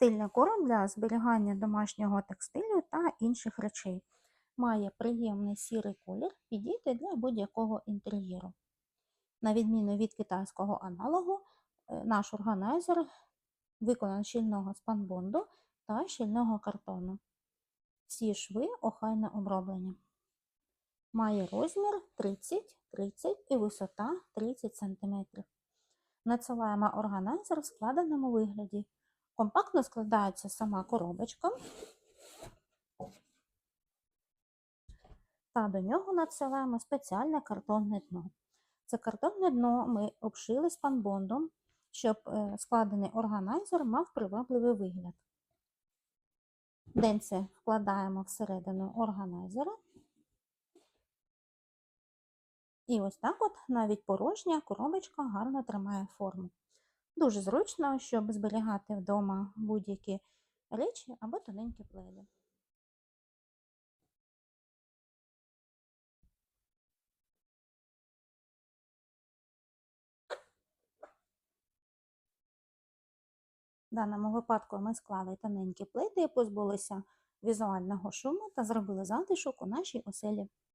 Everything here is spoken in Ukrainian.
Стильний короб для зберігання домашнього текстилю та інших речей. Має приємний сірий колір, підійде для будь-якого інтер'єру. На відміну від китайського аналогу, е, наш органайзер виконаний щільного спанбонду та щільного картону. Всі шви охайно оброблені. Має розмір 30-30 і висота 30 см. Надсилаємо органайзер в складеному вигляді. Компактно складається сама коробочка. Та до нього надсилаємо спеціальне картонне дно. Це картонне дно ми обшили спанбондом, щоб е, складений органайзер мав привабливий вигляд. Денце вкладаємо всередину органайзера. І ось так от навіть порожня коробочка гарно тримає форму. Дуже зручно, щоб зберігати вдома будь-які речі або тоненькі пледи. В даному випадку ми склали тоненькі плити, позбулися візуального шуму та зробили затишок у нашій оселі.